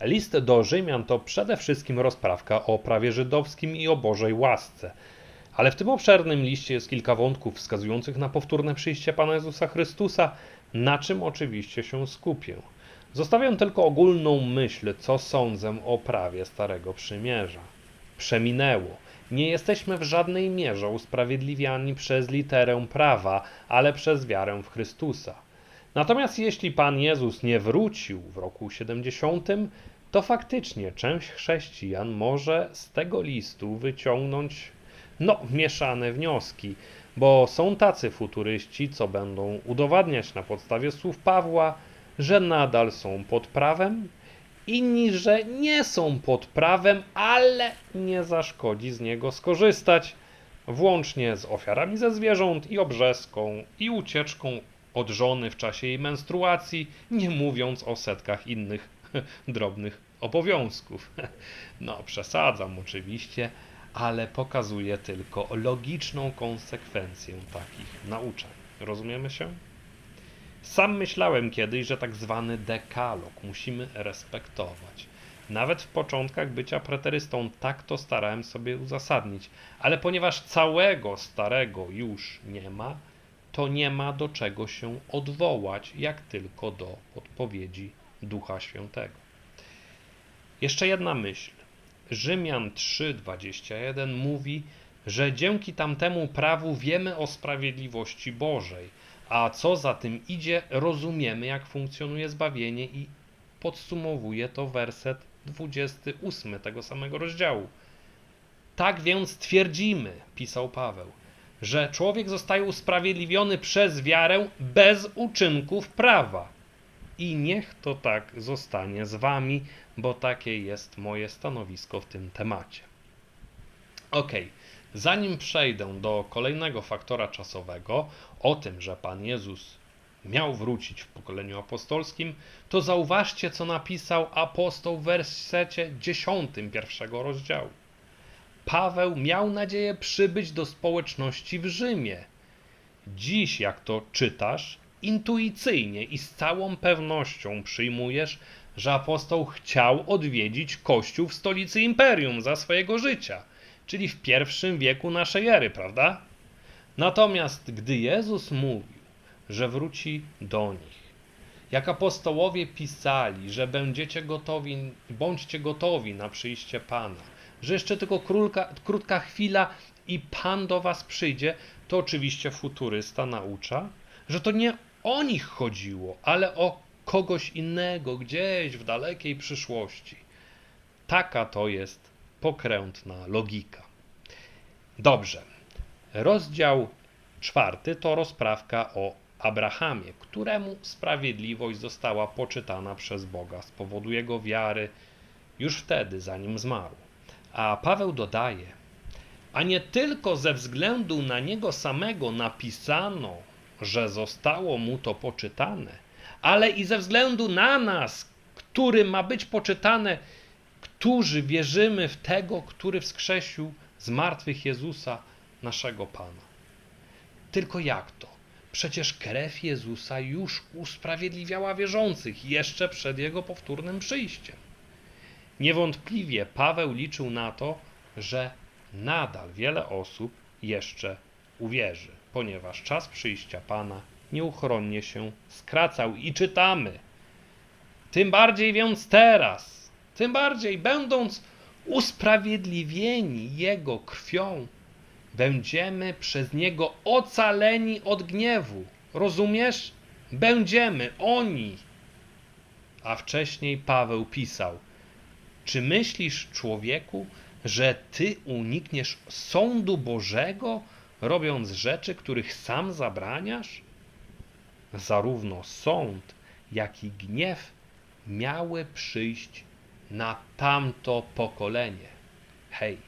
List do Rzymian to przede wszystkim rozprawka o prawie żydowskim i o Bożej łasce. Ale w tym obszernym liście jest kilka wątków wskazujących na powtórne przyjście Pana Jezusa Chrystusa, na czym oczywiście się skupię. Zostawiam tylko ogólną myśl, co sądzę o prawie Starego Przymierza. Przeminęło. Nie jesteśmy w żadnej mierze usprawiedliwiani przez literę prawa, ale przez wiarę w Chrystusa. Natomiast jeśli Pan Jezus nie wrócił w roku 70, to faktycznie część chrześcijan może z tego listu wyciągnąć no, mieszane wnioski, bo są tacy futuryści, co będą udowadniać na podstawie słów Pawła, że nadal są pod prawem, inni, że nie są pod prawem, ale nie zaszkodzi z niego skorzystać, włącznie z ofiarami ze zwierząt i obrzeską i ucieczką od żony w czasie jej menstruacji, nie mówiąc o setkach innych drobnych obowiązków. No, przesadzam oczywiście, ale pokazuje tylko logiczną konsekwencję takich nauczań. Rozumiemy się? Sam myślałem kiedyś, że tak zwany dekalog musimy respektować. Nawet w początkach bycia preterystą tak to starałem sobie uzasadnić, ale ponieważ całego starego już nie ma, to nie ma do czego się odwołać, jak tylko do odpowiedzi Ducha Świętego. Jeszcze jedna myśl. Rzymian 3:21 mówi, że dzięki tamtemu prawu wiemy o sprawiedliwości Bożej, a co za tym idzie, rozumiemy, jak funkcjonuje zbawienie i podsumowuje to werset 28 tego samego rozdziału. Tak więc twierdzimy, pisał Paweł, że człowiek zostaje usprawiedliwiony przez wiarę bez uczynków prawa. I niech to tak zostanie z wami, bo takie jest moje stanowisko w tym temacie. Ok, zanim przejdę do kolejnego faktora czasowego, o tym, że Pan Jezus miał wrócić w pokoleniu apostolskim, to zauważcie, co napisał apostoł w wersecie 10 pierwszego rozdziału. Paweł miał nadzieję przybyć do społeczności w Rzymie. Dziś, jak to czytasz, intuicyjnie i z całą pewnością przyjmujesz, że apostoł chciał odwiedzić kościół w stolicy imperium za swojego życia, czyli w pierwszym wieku naszej ery, prawda? Natomiast gdy Jezus mówił, że wróci do nich, jak apostołowie pisali, że będziecie gotowi, bądźcie gotowi na przyjście Pana, że jeszcze tylko królka, krótka chwila i Pan do was przyjdzie, to oczywiście futurysta naucza, że to nie o nich chodziło, ale o kogoś innego, gdzieś w dalekiej przyszłości. Taka to jest pokrętna logika. Dobrze. Rozdział czwarty to rozprawka o Abrahamie, któremu sprawiedliwość została poczytana przez Boga z powodu jego wiary już wtedy, zanim zmarł. A Paweł dodaje, a nie tylko ze względu na niego samego napisano, że zostało mu to poczytane, ale i ze względu na nas, który ma być poczytane, którzy wierzymy w tego, który wskrzesił z martwych Jezusa, naszego Pana. Tylko jak to? Przecież krew Jezusa już usprawiedliwiała wierzących jeszcze przed jego powtórnym przyjściem. Niewątpliwie Paweł liczył na to, że nadal wiele osób jeszcze uwierzy, ponieważ czas przyjścia Pana nieuchronnie się skracał i czytamy. Tym bardziej więc teraz, tym bardziej będąc usprawiedliwieni Jego krwią, będziemy przez Niego ocaleni od gniewu. Rozumiesz? Będziemy oni. A wcześniej Paweł pisał: Czy myślisz, człowieku, że ty unikniesz sądu Bożego, robiąc rzeczy, których sam zabraniasz? Zarówno sąd, jak i gniew miały przyjść na tamto pokolenie. Hej,